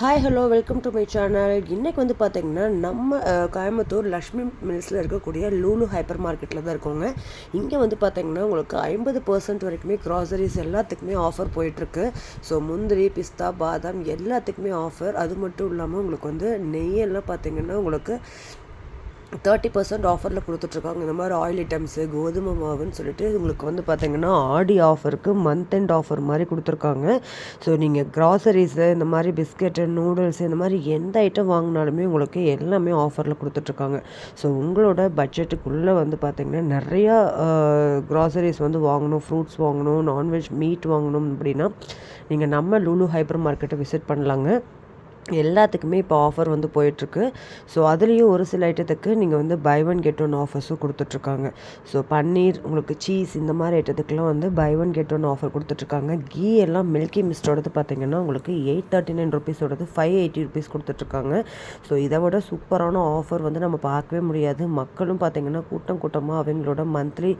Hi hello welcome to my channel இன்றைக்கி வந்து பார்த்திங்கன்னா நம்ம கோயம்புத்தூர் லக்ஷ்மி மில்ஸில் இருக்கக்கூடிய லூலு ஹைப்பர் மார்க்கெட்டில் தான் இருக்கோங்க. இங்கே வந்து பார்த்திங்கன்னா உங்களுக்கு ஐம்பது பர்சன்ட் வரைக்குமே க்ராசரிஸ் எல்லாத்துக்குமே ஆஃபர் போயிட்டுருக்கு. ஸோ முந்திரி பிஸ்தா பாதாம் எல்லாத்துக்குமே ஆஃபர் அது மட்டும் இல்லாமல் உங்களுக்கு வந்து நெய்யெல்லாம் பார்த்திங்கன்னா உங்களுக்கு தேர்ட்டி பர்சன்ட் ஆஃபரில் கொடுத்துட்ருக்காங்க. இந்த மாதிரி ஆயில் ஐட்டம்ஸு கோதுமை மாவுன்னு சொல்லிட்டு உங்களுக்கு வந்து பார்த்திங்கன்னா ஆடி ஆஃபருக்கு மந்த் எண்ட் ஆஃபர் மாதிரி கொடுத்துருக்காங்க. ஸோ நீங்கள் க்ராசரிஸு இந்த மாதிரி பிஸ்கெட்டு நூடுல்ஸ் இந்த மாதிரி எந்த ஐட்டம் வாங்கினாலுமே உங்களுக்கு எல்லாமே ஆஃபரில் கொடுத்துட்ருக்காங்க. ஸோ உங்களோட பட்ஜெட்டுக்குள்ளே வந்து பார்த்திங்கன்னா நிறையா க்ராசரிஸ் வந்து வாங்கணும் ஃப்ரூட்ஸ் வாங்கணும் நான்வெஜ் மீட் வாங்கணும் அப்படின்னா நீங்கள் நம்ம லூலு ஹைப்பர் மார்க்கெட்டை விசிட் பண்ணலாங்க. எல்லாத்துக்குமே இப்போ ஆஃபர் வந்து போயிட்டுருக்கு. ஸோ அதுலேயும் ஒரு சில ஐட்டத்துக்கு நீங்கள் வந்து பை ஒன் கெட் ஒன் ஆஃபர்ஸும் கொடுத்துட்ருக்காங்க. ஸோ பன்னீர் உங்களுக்கு சீஸ் இந்த மாதிரி ஐட்டத்துக்குலாம் வந்து buy one get one offer கொடுத்துட்ருக்காங்க. கீ எல்லாம் மில்கி மிஸ்டோடது பார்த்தீங்கன்னா உங்களுக்கு எயிட் தேர்ட்டி நைன் ருபீஸோடது ஃபைவ் எயிட்டி ருபீஸ் கொடுத்துட்ருக்காங்க. ஸோ இதை விட சூப்பரான ஆஃபர் வந்து நம்ம பார்க்கவே முடியாது. மக்களும் பார்த்தீங்கன்னா கூட்டம் கூட்டமாக அவங்களோட மந்த்லி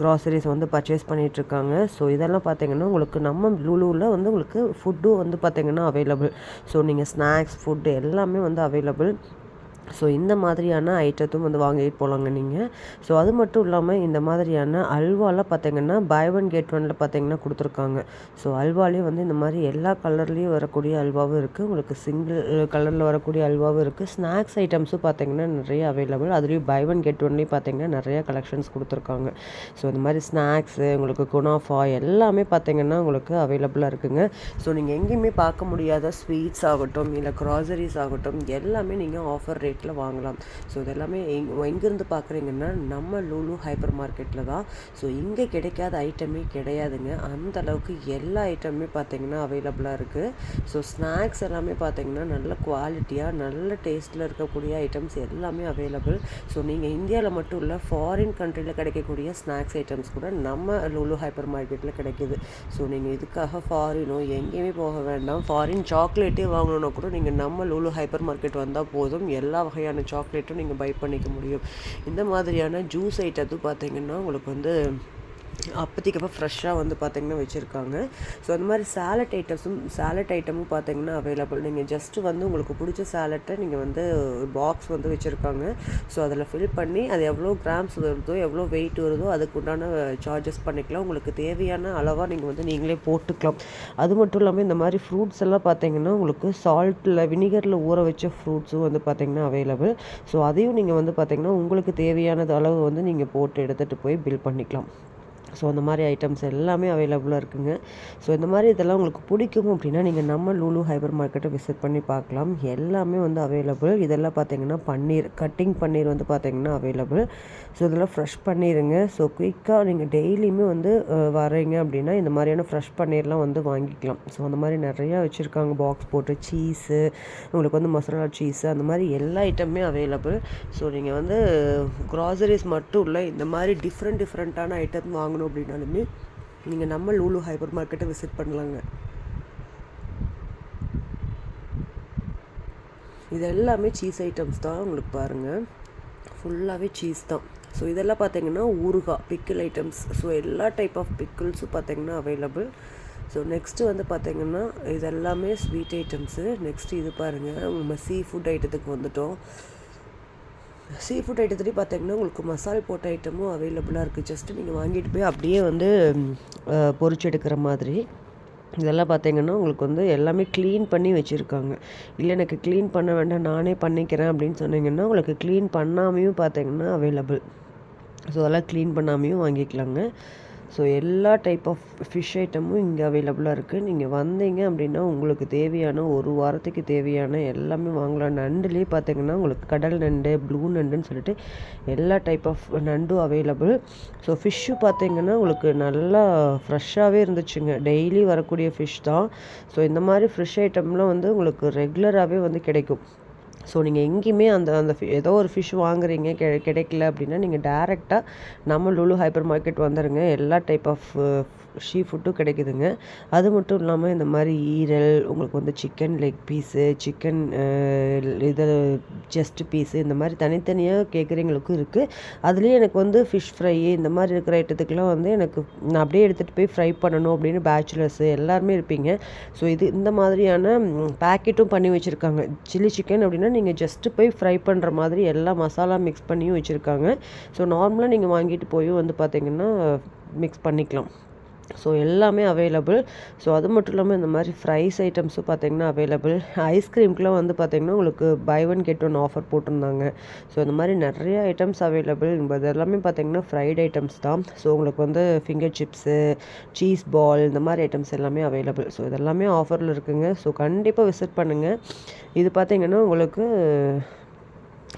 க்ராசரிஸ் வந்து பர்ச்சேஸ் பண்ணிகிட்ருக்காங்க ஸோ இதெல்லாம் பார்த்தீங்கன்னா உங்களுக்கு நம்ம லூலூவில் வந்து உங்களுக்கு ஃபுட்டும் வந்து பார்த்திங்கன்னா அவைலபிள் ஸோ நீங்கள் ஸ்நாக்ஸ் ஃபுட்டு எல்லாமே வந்து அவைலபிள் ஸோ இந்த மாதிரியான ஐட்டத்தும் வந்து வாங்கிட்டு போகலாங்க நீங்கள் ஸோ அது மட்டும் இல்லாமல் இந்த மாதிரியான அல்வாலாம் பார்த்தீங்கன்னா பை ஒன் கெட் ஒனில் பார்த்தீங்கன்னா கொடுத்துருக்காங்க. ஸோ அல்வாலேயும் வந்து இந்த மாதிரி எல்லா கலர்லேயும் வரக்கூடிய அல்வாவும் இருக்குது உங்களுக்கு சிங்கிள் கலரில் வரக்கூடிய அல்வாவும் இருக்குது ஸ்நாக்ஸ் ஐட்டம்ஸும் பார்த்தீங்கன்னா நிறைய அவைலபிள் அதுலேயும் பை ஒன் கெட் ஒன்லேயும் பார்த்தீங்கன்னா நிறையா கலெக்ஷன்ஸ் கொடுத்துருக்காங்க. ஸோ இந்த மாதிரி ஸ்நாக்ஸு உங்களுக்கு குனாஃபா எல்லாமே பார்த்தீங்கன்னா உங்களுக்கு அவைலபிளாக இருக்குங்க. ஸோ நீங்கள் எங்கேயுமே பார்க்க முடியாத ஸ்வீட்ஸ் ஆகட்டும் இல்லை க்ராசரிஸ் ஆகட்டும் எல்லாமே நீங்கள் ஆஃபர் ரேட் ரேட்டில் வாங்கலாம். ஸோ இதெல்லாமே எங் எங்கேருந்து பார்க்குறீங்கன்னா நம்ம லூலு ஹைப்பர் மார்க்கெட்டில் தான். ஸோ இங்கே கிடைக்காத ஐட்டமே கிடையாதுங்க. அந்த அளவுக்கு எல்லா ஐட்டமுமே பார்த்தீங்கன்னா அவைலபிளாக இருக்குது ஸோ ஸ்நாக்ஸ் எல்லாமே பார்த்தீங்கன்னா நல்ல குவாலிட்டியாக நல்ல டேஸ்ட்டில் இருக்கக்கூடிய ஐட்டம்ஸ் எல்லாமே அவைலபிள் ஸோ நீங்கள் இந்தியாவில் மட்டும் இல்லை ஃபாரின் கண்ட்ரியில் கிடைக்கக்கூடிய ஸ்நாக்ஸ் ஐட்டம்ஸ் கூட நம்ம லூலு ஹைப்பர் மார்க்கெட்டில் கிடைக்கிது. ஸோ நீங்கள் இதுக்காக ஃபாரினோ எங்கேயுமே போக வேண்டாம். ஃபாரின் சாக்லேட்டே வாங்கணுன்னா கூட நீங்கள் நம்ம லூலு ஹைப்பர் மார்க்கெட் வந்தால் போதும். எல்லா வகையான சாக்லேட்டும் நீங்கள் பை பண்ணிக்க முடியும். இந்த மாதிரியான ஜூஸ் ஐட்டத்தும் பார்த்தீங்கன்னா உங்களுக்கு வந்து அப்போதைக்கு அப்போ ஃப்ரெஷ்ஷாக வந்து பார்த்திங்கன்னா வச்சுருக்காங்க. ஸோ அந்த மாதிரி சேலட் ஐட்டம்ஸும் சேலட் ஐட்டமும் பார்த்திங்கன்னா அவைலபிள் நீங்கள் ஜஸ்ட்டு வந்து உங்களுக்கு பிடிச்ச சாலட்டை நீங்கள் வந்து பாக்ஸ் வந்து வச்சுருக்காங்க. ஸோ அதில் ஃபில் பண்ணி அது எவ்வளோ கிராம்ஸ் வருதோ எவ்வளோ வெயிட் வருதோ அதுக்கு உண்டான சார்ஜஸ் பண்ணிக்கலாம். உங்களுக்கு தேவையான அளவாக நீங்கள் வந்து நீங்களே போட்டுக்கலாம். அது மட்டும் இல்லாமல் இந்த மாதிரி ஃப்ரூட்ஸ் எல்லாம் பார்த்தீங்கன்னா உங்களுக்கு சால்ட்டில் வினிகரில் ஊற வச்ச ஃப்ரூட்ஸும் வந்து பார்த்தீங்கன்னா அவைலபிள் ஸோ அதையும் நீங்கள் வந்து பார்த்திங்கன்னா உங்களுக்கு தேவையானது அளவு வந்து நீங்கள் போட்டு எடுத்துகிட்டு போய் பில் பண்ணிக்கலாம். ஸோ அந்த மாதிரி ஐட்டம்ஸ் எல்லாமே அவைலபிளாக இருக்குங்க. ஸோ இந்த மாதிரி இதெல்லாம் உங்களுக்கு பிடிக்கும் அப்படின்னா நீங்கள் நம்ம லூலு ஹைப்பர் மார்க்கெட்டை விசிட் பண்ணி பார்க்கலாம். எல்லாமே வந்து அவைலபிள் இதெல்லாம் பார்த்தீங்கன்னா பன்னீர் கட்டிங் பன்னீர் வந்து பார்த்தீங்கன்னா அவைலபிள் ஸோ இதெல்லாம் ஃப்ரெஷ் பன்னீருங்க. ஸோ குயிக்காக நீங்கள் டெய்லியுமே வந்து வரீங்க அப்படின்னா இந்த மாதிரியான ஃப்ரெஷ் பன்னீர்லாம் வந்து வாங்கிக்கலாம். ஸோ அந்த மாதிரி நிறையா வச்சுருக்காங்க. பாக்ஸ் போட்டு சீஸு உங்களுக்கு வந்து மசாலா சீஸு அந்த மாதிரி எல்லா ஐட்டமுமே அவைலபிள் ஸோ நீங்கள் வந்து க்ராசரிஸ் மட்டும் இல்லை இந்த மாதிரி டிஃப்ரெண்ட் டிஃப்ரெண்ட்டான ஐட்டம் வாங்கணும் அப்படின்னாலுமே நீங்கள் நம்ம லூலு ஹைப்பர் மார்க்கெட்டை விசிட் பண்ணலாங்க. இது எல்லாமே சீஸ் ஐட்டம்ஸ் தான் உங்களுக்கு பாருங்கள் ஃபுல்லாகவே சீஸ் தான். ஸோ இதெல்லாம் பார்த்தீங்கன்னா ஊறுகாய் பிக்கிள் ஐட்டம்ஸ் ஸோ எல்லா டைப் ஆஃப் பிக்கிள்ஸும் பார்த்தீங்கன்னா அவைலபிள் ஸோ நெக்ஸ்ட்டு வந்து பார்த்தீங்கன்னா இது எல்லாமே ஸ்வீட் ஐட்டம்ஸு நெக்ஸ்ட்டு இது பாருங்கள் நம்ம சீ ஃபுட் ஐட்டத்துக்கு வந்துட்டோம். சீ ஃபுட் ஐட்டத்துலேயும் பார்த்தீங்கன்னா உங்களுக்கு மசால் போட்ட ஐட்டமும் அவைலபிளாக இருக்குது ஜஸ்ட்டு நீங்கள் வாங்கிட்டு போய் அப்படியே வந்து பொறிச்சு எடுக்கிற மாதிரி. இதெல்லாம் பார்த்தீங்கன்னா உங்களுக்கு வந்து எல்லாமே க்ளீன் பண்ணி வச்சுருக்காங்க. இல்லை எனக்கு க்ளீன் பண்ண வேண்டாம் நானே பண்ணிக்கிறேன் அப்படின்னு சொன்னீங்கன்னா உங்களுக்கு க்ளீன் பண்ணாமையும் பார்த்தீங்கன்னா அவைலபிள் ஸோ அதெல்லாம் க்ளீன் பண்ணாமையும் வாங்கிக்கலாங்க. ஸோ எல்லா டைப் ஆஃப் ஃபிஷ் ஐட்டமும் இங்கே அவைலபிளாக இருக்குது நீங்கள் வந்தீங்க அப்படின்னா உங்களுக்கு தேவையான ஒரு வாரத்துக்கு தேவையான எல்லாமே வாங்கலாம். நண்டுலேயே பார்த்தீங்கன்னா உங்களுக்கு கடல் நண்டு ப்ளூ நண்டுன்னு சொல்லிட்டு எல்லா டைப் ஆஃப் நண்டும் அவைலபிள் ஸோ ஃபிஷ்ஷு பார்த்தீங்கன்னா உங்களுக்கு நல்லா ஃப்ரெஷ்ஷாகவே இருந்துச்சுங்க. டெய்லி வரக்கூடிய ஃபிஷ் தான். ஸோ இந்த மாதிரி ஃபிஷ் ஐட்டம்லாம் வந்து உங்களுக்கு ரெகுலராகவே வந்து கிடைக்கும். ஸோ நீங்கள் எங்கேயுமே அந்த அந்த ஏதோ ஒரு ஃபிஷ் வாங்குறீங்க கெ கிடைக்கல அப்படின்னா நீங்கள் டேரெக்டாக நம்ம லுலு ஹைப்பர் மார்க்கெட் வந்துடுங்க எல்லா டைப் ஆஃப் ஷீ ஃபுட்டும் கிடைக்குதுங்க. அது மட்டும் இல்லாமல் இந்த மாதிரி ஈரல் உங்களுக்கு வந்து சிக்கன் லெக் பீஸு சிக்கன் இது செஸ்ட் பீஸு இந்த மாதிரி தனித்தனியாக கேட்குறவங்களுக்கும் இருக்குது அதுலேயும் எனக்கு வந்து ஃபிஷ் ஃப்ரை இந்த மாதிரி இருக்கிற ஐட்டத்துக்கெலாம் வந்து எனக்கு நான் அப்படியே எடுத்துகிட்டு போய் ஃப்ரை பண்ணணும் அப்படின்னு பேச்சுலர்ஸு எல்லாருமே இருப்பீங்க. ஸோ இது இந்த மாதிரியான பேக்கெட்டும் பண்ணி வச்சுருக்காங்க. சில்லி சிக்கன் அப்படின்னா நீங்கள் ஜஸ்ட்டு போய் ஃப்ரை பண்ணுற மாதிரி எல்லா மசாலா மிக்ஸ் பண்ணியும் வச்சுருக்காங்க. ஸோ நார்மலாக நீங்கள் வாங்கிட்டு போய் வந்து பார்த்திங்கன்னா மிக்ஸ் பண்ணிக்கலாம். ஸோ எல்லாமே அவைலபிள் ஸோ அது மட்டும் இல்லாமல் இந்த மாதிரி ஃப்ரைஸ் ஐட்டம்ஸும் பார்த்தீங்கன்னா அவைலபிள் ஐஸ்கிரீம்க்குலாம் வந்து பார்த்திங்கன்னா உங்களுக்கு buy one get one offer போட்டிருந்தாங்க. ஸோ இந்த மாதிரி நிறைய ஐட்டம்ஸ் அவைலபிள் என்பது எல்லாமே பார்த்தீங்கன்னா ஃப்ரைட் ஐட்டம்ஸ் தான். ஸோ உங்களுக்கு வந்து ஃபிங்கர் சிப்ஸு சீஸ் பால் இந்த மாதிரி ஐட்டம்ஸ் எல்லாமே அவைலபிள் ஸோ இதெல்லாமே ஆஃபரில் இருக்குங்க. ஸோ கண்டிப்பாக விசிட் பண்ணுங்கள் இது பார்த்திங்கன்னா உங்களுக்கு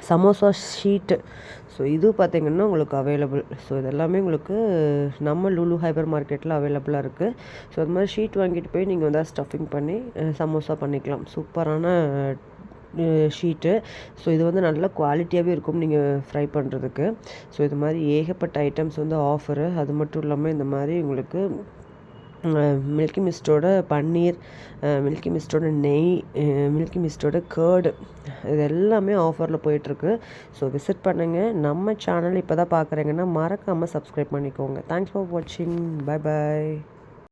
சமோசா ஷீட்டு. ஸோ இது பார்த்திங்கன்னா உங்களுக்கு அவைலபிள் ஸோ இதெல்லாமே உங்களுக்கு நம்ம லுலு ஹைபர் மார்க்கெட்டில் அவைலபிளாக இருக்குது ஸோ அது மாதிரி ஷீட் வாங்கிட்டு போய் நீங்கள் வந்து ஸ்டஃபிங் பண்ணி சமோசா பண்ணிக்கலாம். சூப்பரான ஷீட்டு ஸோ இது வந்து நல்ல குவாலிட்டியாகவே இருக்கும் நீங்கள் ஃப்ரை பண்ணுறதுக்கு ஸோ இது மாதிரி ஏகப்பட்ட ஐட்டம்ஸ் வந்து ஆஃபரு அது மட்டும் இல்லாமல் இந்த மாதிரி உங்களுக்கு மில்கி மிஸ்டோட பன்னீர் மில்கி மிஸ்டோட நெய் மில்கி மிஸ்டோட கேர்டு இது எல்லாமே ஆஃபரில் போயிட்டுருக்கு. ஸோ விசிட் பண்ணுங்கள் நம்ம சேனல் இப்போ தான் பார்க்குறீங்கன்னா மறக்காமல் சப்ஸ்கிரைப் பண்ணிக்கோங்க. தேங்க்ஸ் ஃபார் வாட்சிங் பாய் பாய்